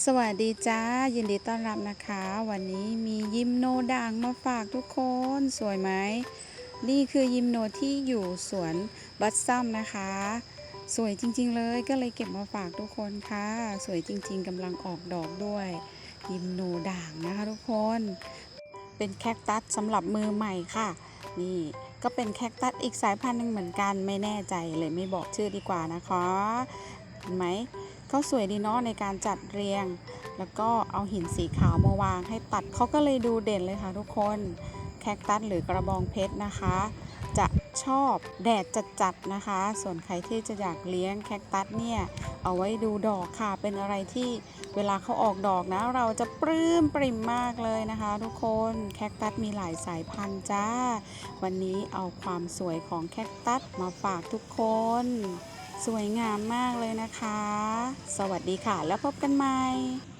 สวัสดีจ้า ยินดีต้อนรับนะคะ วันนี้มียิมโนด่างมาฝากทุกคนสวยไหม นี่คือยิมโนที่อยู่สวนบัตซัมนะคะ สวยจริง ๆ เลยก็เลยเก็บมาฝากทุกคนค่ะ สวยจริง ๆกำลังออกดอกด้วย ยิมโนด่างนะคะทุกคน เป็นแคคตัสสำหรับมือใหม่ค่ะ นี่ก็เป็นแคคตัสอีกสายพันธุ์หนึ่งเหมือนกันไม่แน่ใจเลยไม่บอกชื่อดีกว่านะคะเห็นไหม ก็สวยดีเนาะในการจัดเรียง แล้วก็เอาหินสีขาวมาวางให้ตัดเขาก็เลยดูเด่นเลยค่ะทุกคนแคคตัสหรือกระบองเพชรนะคะ จะชอบแดดจัดๆนะคะ ส่วนใครที่จะอยากเลี้ยงแคคตัสเนี่ยเอาไว้ดูดอกค่ะ เป็นอะไรที่เวลาเขาออกดอกนะ เราจะปลื้มปริ่มมากเลยนะคะ ทุกคนแคคตัสมีหลายสายพันธุ์จ้า วันนี้เอาความสวยของแคคตัสมาฝากทุกคน สวยงามมากเลยนะคะ สวัสดีค่ะ แล้วพบกันใหม่